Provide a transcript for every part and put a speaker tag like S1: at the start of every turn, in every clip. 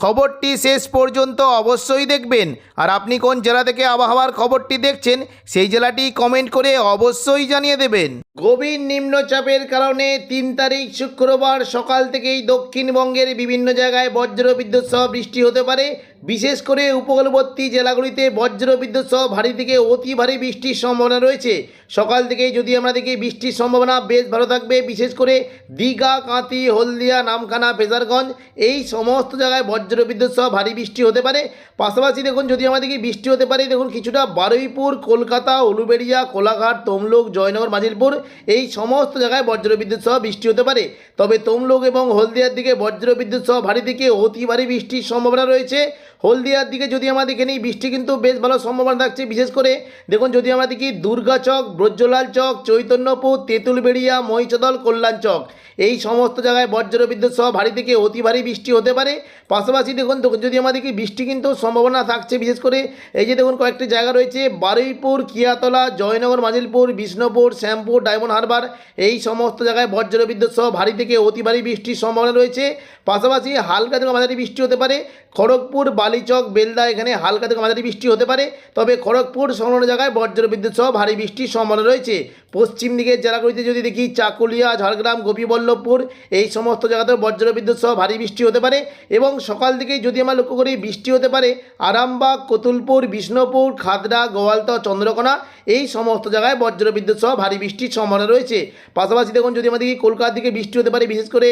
S1: খবরটি শেষ পর্যন্ত অবশ্যই দেখবেন। আর আপনি কোন জেলা থেকে আবহাওয়ার খবরটি দেখছেন, সেই জেলাটি কমেন্ট করে অবশ্যই জানিয়ে দেবেন। গভীর নিম্নচাপের কারণে তিন তারিখ শুক্রবার সকাল থেকেই দক্ষিণবঙ্গের বিভিন্ন জায়গায় বজ্র বিদ্যুৎ সহ বৃষ্টি হতে পারে। বিশেষ করে উপকূলবর্তী জেলাগুলিতে বজ্র বিদ্যুৎ সহ ভারী থেকে অতি ভারী বৃষ্টির সম্ভাবনা রয়েছে। সকাল থেকেই যদি আমরা দেখি, বৃষ্টির সম্ভাবনা বেশ ভালো থাকবে। বিশেষ করে দীঘা কাঁতি হলদিয়া, নামখানা, ফেজারগঞ্জ এই সমস্ত জায়গায় বজ্র বিদ্যুৎ সহ ভারী বৃষ্টি হতে পারে। পাশাপাশি দেখুন, যদি আমরা দেখি, বৃষ্টি হতে পারে দেখুন কিছুটা বারুইপুর, কলকাতা, উলুবেড়িয়া, কোলাঘাট, তমলুক, জয়নগর, মাজিলপুর এই সমস্ত জায়গায় বজ্র বিদ্যুৎ সহ বৃষ্টি হতে পারে। তবে তমলুক এবং হলদিয়ার দিকে বজ্র বিদ্যুৎ সহ ভারী থেকে অতি ভারী বৃষ্টির সম্ভাবনা রয়েছে। হলদিয়ার দিকে যদি আমরা দেখে নিই, বৃষ্টি কিন্তু বেশ ভালো সম্ভাবনা থাকছে। বিশেষ করে দেখুন, যদি আমরা দেখি দুর্গাচক ব্রজলাল চক, চৈতন্যপুর, তেঁতুলবেড়িয়া, মহিষদল, কল্যাণ চক, এই সমস্ত জায়গায় বজ্র বিদ্যুৎ সহ ভারী থেকে অতি ভারী বৃষ্টি হতে পারে। পাশাপাশি দেখুন যদি আমরা দেখি বৃষ্টি কিন্তু সম্ভাবনা থাকছে, বিশেষ করে এই যে দেখুন, কয়েকটি জায়গা রয়েছে, বারুইপুর, কিয়াতলা, জয়নগর, মাজিলপুর, বিষ্ণুপুর, শ্যামপুর, ডায়মন্ড হারবার, এই সমস্ত জায়গায় বজ্র বিদ্যুৎ সহ ভারী থেকে অতি ভারী বৃষ্টির সম্ভাবনা রয়েছে। পাশাপাশি হালকা থেকে মাঝারি বৃষ্টি হতে পারে। খড়গপুর বালিচক, বেলদা, এখানে হালকা থেকে মাঝারি বৃষ্টি হতে পারে। তবে খড়গপুর সংলগ্ন জায়গায় বজ্র বিদ্যুৎ সহ ভারী বৃষ্টির সম্ভাবনা রয়েছে। পশ্চিম দিকের জেলাগুলিতে যদি দেখি চাকুলিয়া, ঝাড়গ্রাম, গোপীবল্লভপুর, এই সমস্ত জায়গাতেও বজ্র বিদ্যুৎ সহ ভারী বৃষ্টি হতে পারে এবং সকাল থেকেই যদি আমরা লক্ষ্য করি বৃষ্টি হতে পারে আরামবাগ, কতুলপুর, বিষ্ণুপুর, খাদরা গোয়ালতা চন্দ্রকোনা এই সমস্ত জায়গায় বজ্র বিদ্যুৎ সহ ভারী বৃষ্টির সম্ভাবনা রয়েছে। পাশাপাশি দেখুন, যদি আমাদের কলকাতার দিকে বৃষ্টি হতে পারে, বিশেষ করে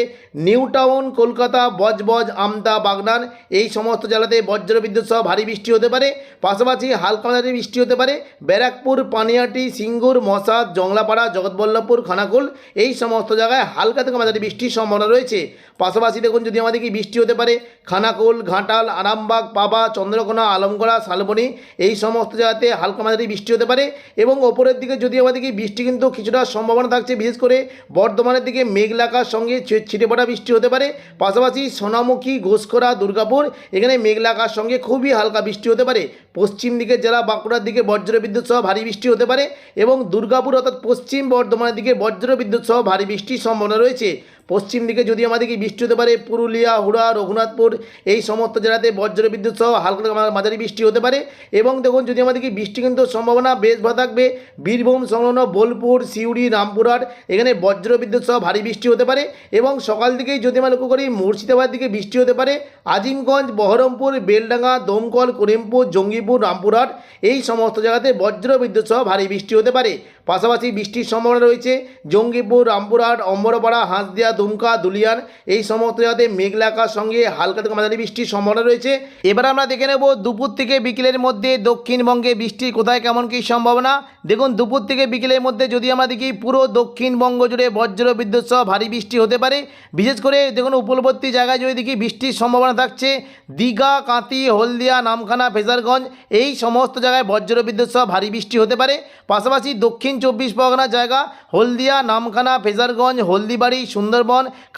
S1: নিউ টাউন, কলকাতা, বজবজ, আমতা, বাগনান, এই সমস্ত জেলাতে বজ্র বিদ্যুৎ সহ ভারী বৃষ্টি হতে পারে। পাশাপাশি হালকা মাঝারি বৃষ্টি হতে পারে। ব্যারাকপুর, পানিয়াটি, সিঙ্গুর মশাদ জংলাপাড়া, জগৎবল্লভপুর, খানাকুল, এই সমস্ত জায়গায় হালকা থেকে মাঝারি বৃষ্টির সম্ভাবনা রয়েছে। পাশাপাশি দেখুন, যদি আমাদের কি বৃষ্টি হতে পারে, খানাকুল, ঘাটাল, আরামবাগ, পাবা, চন্দ্রকোনা, আলমগড়া, শালবনি, এই সমস্ত জায়গাতে হালকা মাঝারি বৃষ্টি হতে পারে। এবং ওপরের দিকে যদি আমাদের কি বৃষ্টি কিন্তু কিছুটা সম্ভাবনা থাকছে, বিশেষ করে বর্ধমানের দিকে মেঘলাকার সঙ্গে ছি- ছিটে পড়া বৃষ্টি হতে পারে। পাশাপাশি সোনামুখী ঘোষকরা দুর্গাপুর, এখানে মেঘ মেঘলাকার সঙ্গে খুবই হালকা বৃষ্টি হতে পারে। পশ্চিম দিকে জেলা বাঁকুড়ার দিকে বজ্র বিদ্যুৎ সহ ভারী বৃষ্টি হতে পারে এবং দুর্গাপুর অর্থাৎ পশ্চিম বর্ধমানের দিকে বজ্র বিদ্যুৎ সহ ভারী বৃষ্টির সম্ভাবনা রয়েছে। পশ্চিম দিকে যদি আমাদেরকে বৃষ্টি হতে পারে, পুরুলিয়া, হুড়া, রঘুনাথপুর, এই সমস্ত জেলাতে বজ্র বিদ্যুৎ সহ হালকা মাঝারি বৃষ্টি হতে পারে। এবং দেখুন, যদি আমাদেরকে বৃষ্টি কিন্তু সম্ভাবনা বেশ ভালো থাকবে, বীরভূম, সংলগ্ন বোলপুর, সিউড়ি, রামপুরহাট, এখানে বজ্র বিদ্যুৎ সহ ভারী বৃষ্টি হতে পারে। এবং সকাল থেকেই যদি আমরা লক্ষ্য করি, মুর্শিদাবাদ দিকে বৃষ্টি হতে পারে। আজিমগঞ্জ, বহরমপুর, বেলডাঙ্গা, দমকল, করিমপুর, জঙ্গিপুর, রামপুরহাট, এই সমস্ত জায়গাতে বজ্র বিদ্যুৎ সহ ভারী বৃষ্টি হতে পারে। পাশাপাশি বৃষ্টির সম্ভাবনা রয়েছে। জঙ্গিপুর, রামপুরহাট, অম্বরপাড়া, হাঁসদিয়া দুমকা, দুলিয়ান, এই সমস্ত জায়গাতে সঙ্গে হালকা থেকে মাঝারি বৃষ্টির সম্ভাবনা রয়েছে। এবার আমরা দেখে নেব দুপুর থেকে বিকেলের মধ্যে দক্ষিণবঙ্গে বৃষ্টির কোথায় কেমন কী সম্ভাবনা। দেখুন, দুপুর থেকে বিকেলের মধ্যে যদি আমরা দেখি পুরো দক্ষিণবঙ্গ জুড়ে বজ্র বিদ্যুৎ সহ ভারী বৃষ্টি হতে পারে। বিশেষ করে দেখুন উপলবর্তী জায়গায় যদি দেখি বৃষ্টির সম্ভাবনা থাকছে, দীঘা কাঁতি হলদিয়া, নামখানা, ফেজারগঞ্জ, এই সমস্ত জায়গায় বজ্র বিদ্যুৎ সহ ভারী বৃষ্টি হতে পারে। পাশাপাশি দক্ষিণ চব্বিশ পরগনা জায়গা, হলদিয়া, নামখানা, ফেজারগঞ্জ, হলদিবাড়ি, সুন্দরবন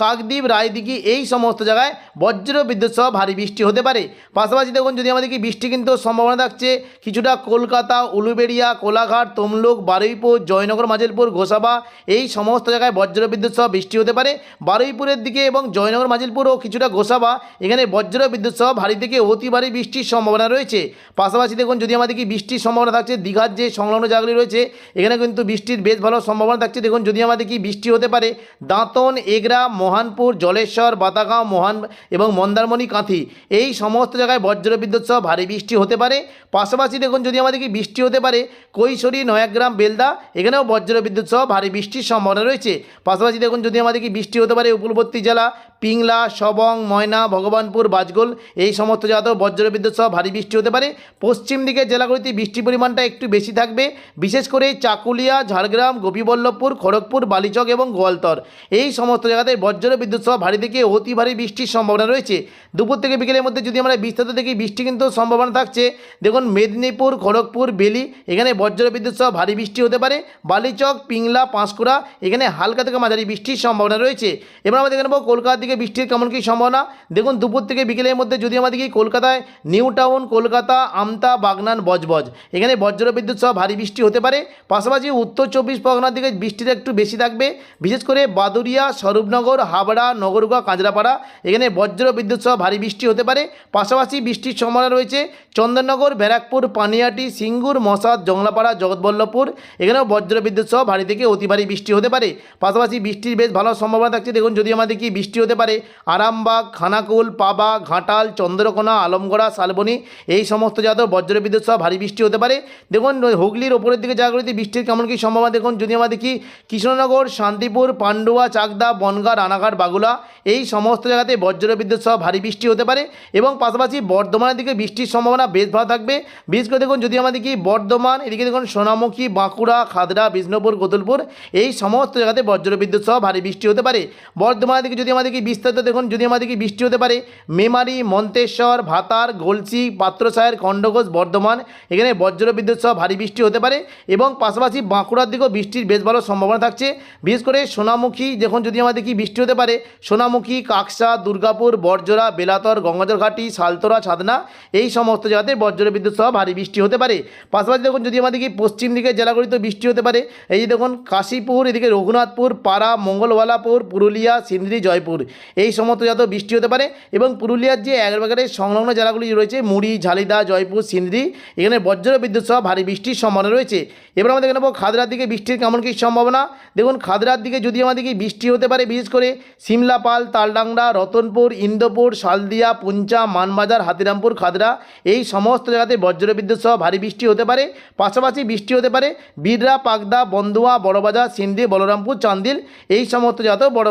S1: কাকদ্বীপ, রায়দিঘি এই সমস্ত জায়গায় বজ্র বিদ্যুৎ সহ ভারী বৃষ্টি হতে পারে। পাশাপাশি দেখুন, যদি আমাদেরকে বৃষ্টি কিন্তু সম্ভাবনা থাকছে, কিছুটা কলকাতা, উলুবেড়িয়া, কোলাঘাট, তমলুক, বারুইপুর, জয়নগর, মাজিলপুর, গোসাবা এই সমস্ত জায়গায় বজ্র বিদ্যুৎ সহ বৃষ্টি হতে পারে। বারুইপুরের দিকে এবং জয়নগর, মাজিলপুর ও কিছুটা গোসাবা এখানে বজ্র বিদ্যুৎ সহ ভারী থেকে অতি ভারী বৃষ্টির সম্ভাবনা রয়েছে। পাশাপাশি দেখুন, যদি আমাদেরকে বৃষ্টির সম্ভাবনা থাকছে, দীঘার যে সংলগ্ন জায়গাগুলি রয়েছে, এখানে কিন্তু বৃষ্টির বেশ ভালো সম্ভাবনা থাকছে। দেখুন, যদি আমাদের কি বৃষ্টি হতে পারে, দাঁতন এগরা মহানপুর, জলেশ্বর বাতাগাঁও মহান এবং মন্দারমণি, কাঁথি। এই সমস্ত জায়গায় বজ্র বিদ্যুৎ সহ ভারী বৃষ্টি হতে পারে। পাশাপাশি দেখুন, যদি আমাদেরকে বৃষ্টি হতে পারে, কৈশোরী, নয়াগ্রাম, বেলদা, এখানেও বজ্র বিদ্যুৎ সহ ভারী বৃষ্টির সম্ভাবনা রয়েছে। পাশাপাশি দেখুন, যদি আমাদেরকে বৃষ্টি হতে পারে, উপকূলবর্তী জেলা পিংলা, সবং, ময়না, ভগবানপুর, বাজগোল এই সমস্ত জায়গাতেও বজ্র বিদ্যুৎ সহ ভারী বৃষ্টি হতে পারে। পশ্চিম দিকের জেলাগুলিতে বৃষ্টির পরিমাণটা একটু বেশি থাকবে। বিশেষ করে চাকুলিয়া, ঝাড়গ্রাম, গোপীবল্লভপুর, খড়গপুর, বালিচক এবং গোয়ালতর। এই সমস্ত জায়গাতে বজ্র বিদ্যুৎ সহ ভারী থেকে অতি ভারী বৃষ্টির সম্ভাবনা রয়েছে। দুপুর থেকে বিকেলের মধ্যে যদি আমরা বিস্তারিত দেখি, বৃষ্টি কিন্তু সম্ভাবনা থাকছে। দেখুন, মেদিনীপুর, খড়গপুর, বেলি, এখানে বজ্র বিদ্যুৎ সহ ভারী বৃষ্টি হতে পারে। বালিচক, পিংলা, পাঁশকুড়া, এখানে হালকা থেকে মাঝারি বৃষ্টির সম্ভাবনা রয়েছে। এবার আমরা দেখে নেব কলকাতার দিকে বৃষ্টির কেমন কী সম্ভাবনা? দেখুন, দুপুর থেকে বিকেলের মধ্যে যদি আমাদের কি কলকাতায় নিউ টাউন, কলকাতা, আমতা, বাগনান, বজবজ, এখানে বজ্র বিদ্যুৎ সহ ভারী বৃষ্টি হতে পারে। পাশাপাশি উত্তর চব্বিশ পরগনার দিকে বৃষ্টিটা একটু বেশি থাকবে। বিশেষ করে বাদুরিয়া স্বরূপনগর, হাবড়া নগরুয়া কাঁচরাপাড়া, এখানে বজ্র বিদ্যুৎ সহ ভারী বৃষ্টি হতে পারে। পাশাপাশি বৃষ্টির সম্ভাবনা রয়েছে চন্দননগর, ব্যারাকপুর, পানিয়াটি, সিঙ্গুর, মশাদ, জংলাপাড়া, জগৎবল্লভপুর, এখানেও বজ্র বিদ্যুৎ সহ ভারী থেকে অতি ভারী বৃষ্টি হতে পারে। পাশাপাশি বৃষ্টির বেশ ভালো সম্ভাবনা থাকছে। দেখুন, যদি আমাদের কি বৃষ্টি হতে পারে। আরামবাগ, খানাকুল, পাবা, ঘাটাল, চন্দ্রকোনা, আলমগড়া, শালবনী এই সমস্ত জাতীয় বজ্র বিদ্যুৎ সহ ভারী বৃষ্টি হতে পারে। দেখুন, হুগলির ওপরের দিকে জায়গাগুলিতে বৃষ্টির কেমন কী সম্ভাবনা দেখুন, যদি আমরা দেখি কৃষ্ণনগর, শান্তিপুর, পান্ডুয়া, চাকদা, বনগাঁ, রানাঘাট, বাগুলা, এই সমস্ত জায়গাতে বজ্র বিদ্যুৎ সহ ভারী বৃষ্টি হতে পারে এবং পাশাপাশি বর্ধমানের দিকে বৃষ্টির সম্ভাবনা বেশ ভালো থাকবে। বিশেষ করে দেখুন, যদি আমরা দেখি বর্ধমান, এদিকে দেখুন, সোনামুখী, বাঁকুড়া খাদড়া বিষ্ণুপুর, গোতুলপুর, এই সমস্ত জায়গাতে বজ্র বিদ্যুৎ সহ ভারী বৃষ্টি হতে পারে। বর্ধমানের দিকে যদি আমরা দেখি বিস্তারিত দেখুন, যদি দেখি বৃষ্টি হতে পারে, মেমারি, মন্তেশ্বর, ভাতার গলসি পাত্রসায়ের খণ্ডঘোষ বর্ধমান, এখানে বজ্র বিদ্যুৎ সহ ভারী বৃষ্টি হতে পারে এবং পাশাপাশি বাঁকুড়ার দিকেও বৃষ্টির বেশ ভালো সম্ভাবনা থাকছে। বিশেষ করে সোনামুখী, দেখুন, যদি আমরা দেখি বৃষ্টি হতে পারে, সোনামুখী, কাকসা, দুর্গাপুর, বরজোড়া, বেলাতর গঙ্গাজলঘাটি সালতোরা ছাদনা, এই সমস্ত জায়গাতে বজ্র বিদ্যুৎ সহ ভারী বৃষ্টি হতে পারে। পাশাপাশি দেখুন, যদি আমরা দেখি পশ্চিম দিকে জেলাগুলিতে বৃষ্টি হতে পারে, এই যে দেখুন, কাশীপুর, এদিকে রঘুনাথপুর, পাড়া মঙ্গলওয়ালাপুর পুরুলিয়া, সিন্দ্রি, জয়পুর এই সমস্ত জাতীয় বৃষ্টি হতে পারে এবং পুরুলিয়ার যে একেবারে সংলগ্ন জেলাগুলি রয়েছে, মুড়ি, ঝালিদা, জয়পুর সিন্দ্রি এখানে বজ্র বিদ্যুৎ সহ ভারী বৃষ্টির সম্ভাবনা রয়েছে। এবার আমরা দেখে নেব খাদরার দিকে বৃষ্টির কেমন কী সম্ভাবনা। দেখুন, খাদরার দিকে যদি আমাদেরকে বৃষ্টি হতে পারে, বিশেষ করে সিমলাপাল তালডাংরা, রতনপুর, ইন্দোপুর, শালদিয়া, পুঞ্চা, মানবাজার, হাতিরামপুর, খাদরা, এই সমস্ত জায়গাতে বজ্র বিদ্যুৎ সহ ভারী বৃষ্টি হতে পারে। পাশাপাশি বৃষ্টি হতে পারে বিড়রা পাকদা বন্দুয়া বড়বাজার, সিন্দি, বলরামপুর, চান্দিল, এই সমস্ত জায়গাতেও বড়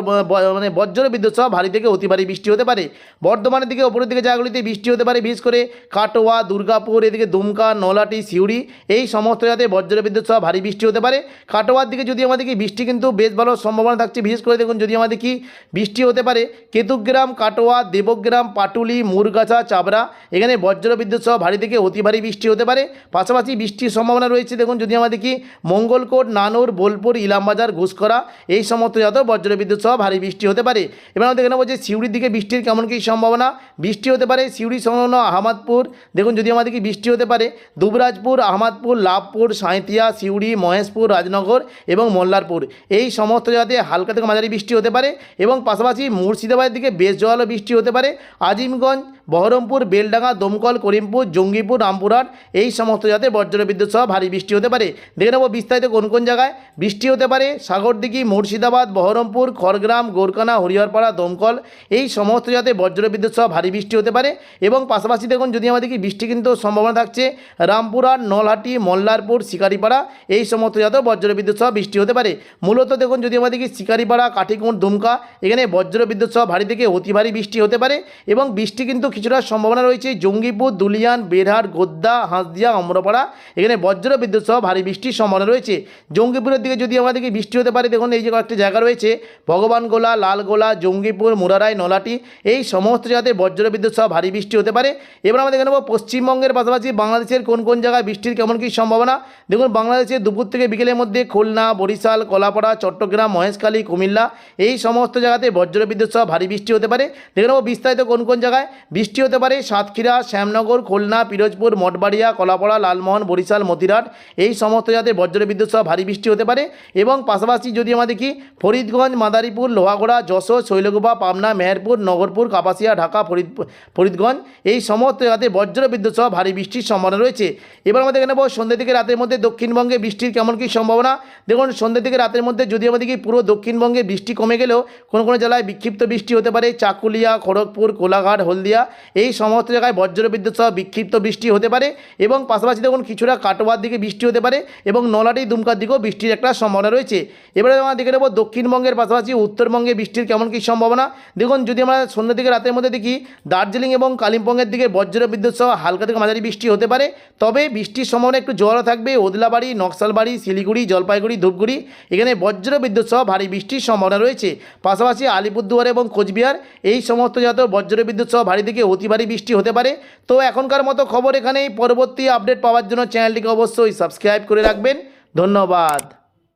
S1: মানে বজ্র বিদ্যুৎ সহ ভারী থেকে অতি ভারী বৃষ্টি হতে পারে। বর্ধমানের দিকে ওপরের দিকে জায়গাগুলিতে বৃষ্টি হতে পারে, বিশেষ করে কাটোয়া, দুর্গাপুর, এদিকে দুমকা নলাটি সিউড়ি, এই সমস্ত জায়গাতে বজ্র বিদ্যুৎ সহ ভারী বৃষ্টি হতে পারে। কাটোয়ার দিকে যদি আমাদের কি বৃষ্টি কিন্তু বেশ ভালো সম্ভাবনা থাকছে, বিশেষ করে দেখুন যদি আমাদের কি বৃষ্টি হতে পারে, কেতুগ্রাম, কাটোয়া, দেবগ্রাম, পাটুলি, মুরগাছা, চাবড়া, এখানে বজ্র বিদ্যুৎ সহ ভারী থেকে অতি ভারী বৃষ্টি হতে পারে। পাশাপাশি বৃষ্টির সম্ভাবনা রয়েছে, দেখুন যদি আমাদের কি মঙ্গলকোট, নানুর, বোলপুর, ইলামবাজার ঘুষকরা এই সমস্ত জাত বজ্র বিদ্যুৎ সহ ভারী বৃষ্টি হতে পারে। এবার আমরা দেখে নেব যে সিউড়ির দিকে বৃষ্টির কেমন কী সম্ভাবনা। বৃষ্টি হতে পারে সিউড়ি, সংলগ্ন আহমদপুর। দেখুন, যদি আমাদের কি বৃষ্টি হতে পারে, দুবরাজপুর, আহমদপুর, লাভপুর সাঁইতিয়া সিউড়ি, মহেশপুর, রাজনগর এবং মোল্লারপুর। এই সমস্ত জায়গাতে হালকা থেকে মাঝারি বৃষ্টি হতে পারে এবং পাশাপাশি মুর্শিদাবাদের দিকে বেশ জল বৃষ্টি হতে পারে। আজিমগঞ্জ বহরমপুর, বেলডাঙ্গা, দমকল, করিমপুর, জঙ্গিপুর, রামপুরহাট, এই সমস্ত জায়গাতে বজ্র বিদ্যুৎ সহ ভারী বৃষ্টি হতে পারে। দেখে নেব বিস্তারিত কোন কোন জায়গায় বৃষ্টি হতে পারে। সাগরদিঘি, মুর্শিদাবাদ, বহরমপুর, খড়গ্রাম গোরকানা হরিহরপাড়া, দমকল, এই সমস্ত জায়গাতে বজ্র বিদ্যুৎ সহ ভারী বৃষ্টি হতে পারে। এবং পাশাপাশি দেখুন, যদি আমাদের কি বৃষ্টি কিন্তু সম্ভাবনা থাকছে, রামপুরহাট, নলহাটি, মল্লারপুর, শিকারিপাড়া, এই সমস্ত জায়গাতেও বজ্র বিদ্যুৎ সহ বৃষ্টি হতে পারে। মূলত দেখুন, যদি আমাদের কি শিকারিপাড়া কাঠিকুঁড় দুমকা, এখানে বজ্র বিদ্যুৎ সহ ভারী থেকে অতি ভারী বৃষ্টি হতে পারে। এবং বৃষ্টি কিন্তু কিছুটা সম্ভাবনা রয়েছে। জঙ্গিপুর, দুলিয়ান বেরহাট গোদ্দা হাঁসদিয়া, অমরপাড়া, এখানে বজ্র বিদ্যুৎ সহ ভারী বৃষ্টির সম্ভাবনা রয়েছে। জঙ্গিপুরের দিকে যদি আমাদেরকে বৃষ্টি হতে পারে, দেখুন এই যে কয়েকটি জায়গা রয়েছে। ভগবানগোলা, লালগোলা, জঙ্গিপুর, মুরারাই, নলাটি, এই সমস্ত জায়গাতে বজ্র বিদ্যুৎ সহ ভারী বৃষ্টি হতে পারে। এবার আমরা দেখে পশ্চিমবঙ্গের পাশাপাশি বাংলাদেশের কোন কোন জায়গায় বৃষ্টির কেমন কী সম্ভাবনা। দেখুন বাংলাদেশে দুপুর থেকে বিকেলের মধ্যে খুলনা, বরিশাল, কলাপাড়া, চট্টগ্রাম, মহেশখালী, কুমিল্লা, এই সমস্ত জায়গাতে বজ্র বিদ্যুৎ সহ ভারী বৃষ্টি হতে পারে। দেখে নেব বিস্তারিত কোন কোন জায়গায় হতে পারে সাতক্ষীরা, শ্যামনগর, খুলনা, পিরোজপুর, মঠবাড়িয়া, কলাপাড়া, লালমোহন, বরিশাল, মতিরাট। এই সমস্ত জায়গাতে বজ্র বিদ্যুৎ সহ ভারী বৃষ্টি হতে পারে এবং পাশাপাশি যদি আমরা দেখি, ফরিদগঞ্জ, মাদারীপুর, লোহাগড়া, যশোর, শৈলকুপা, পাবনা, মেহেরপুর, নগরপুর, কাপাসিয়া, ঢাকা, ফরিদ, ফরিদগঞ্জ, এই সমস্ত জাতে বজ্র বিদ্যুৎ সহ ভারী বৃষ্টির সম্ভাবনা রয়েছে। এবার আমরা দেখে নেব সন্ধ্যে থেকে রাতের মধ্যে দক্ষিণবঙ্গে বৃষ্টির কেমন কী সম্ভাবনা। দেখুন, সন্ধ্যে থেকে রাতের মধ্যে যদি আমরা দেখি, পুরো দক্ষিণবঙ্গে বৃষ্টি কমে গেলেও কোনো কোনো জেলায় বিক্ষিপ্ত বৃষ্টি হতে পারে। চাকুলিয়া, খড়গপুর, কোলাঘাট, হলদিয়া এই সমস্ত জায়গায় বজ্র বিদ্যুৎ সহ বিক্ষিপ্ত বৃষ্টি হতে পারে এবং পাশাপাশি দেখুন কিছুটা কাটোয়ার দিকে বৃষ্টি হতে পারে এবং নলাটি দুমকার দিকেও বৃষ্টির একটা সম্ভাবনা রয়েছে। এবারে আমরা দেখে নেব দক্ষিণবঙ্গের পাশাপাশি উত্তরবঙ্গে বৃষ্টির কেমন কী সম্ভাবনা। দেখুন যদি আমরা সন্ধ্যা থেকে রাতের মধ্যে দেখি, দার্জিলিং এবং কালিম্পংয়ের দিকে বজ্র বিদ্যুৎ সহ হালকা থেকে মাঝারি বৃষ্টি হতে পারে। তবে বৃষ্টির সম্ভাবনা একটু জোয়ারও থাকবে। ওদলাবাড়ি, নকশালবাড়ি, শিলিগুড়ি, জলপাইগুড়ি, ধূপগুড়ি এখানে বজ্র বিদ্যুৎ সহ ভারী বৃষ্টির সম্ভাবনা রয়েছে। পাশাপাশি আলিপুরদুয়ার এবং কোচবিহার এই সমস্ত জাতীয় বজ্র বিদ্যুৎ সহ ভারী থেকে অতি ভারী বৃষ্টি হতে পারে। তো এখনকার মতো খবর এখানেই। পরবর্তী আপডেট পাওয়ার জন্য চ্যানেলটিকে অবশ্যই সাবস্ক্রাইব করে রাখবেন। ধন্যবাদ।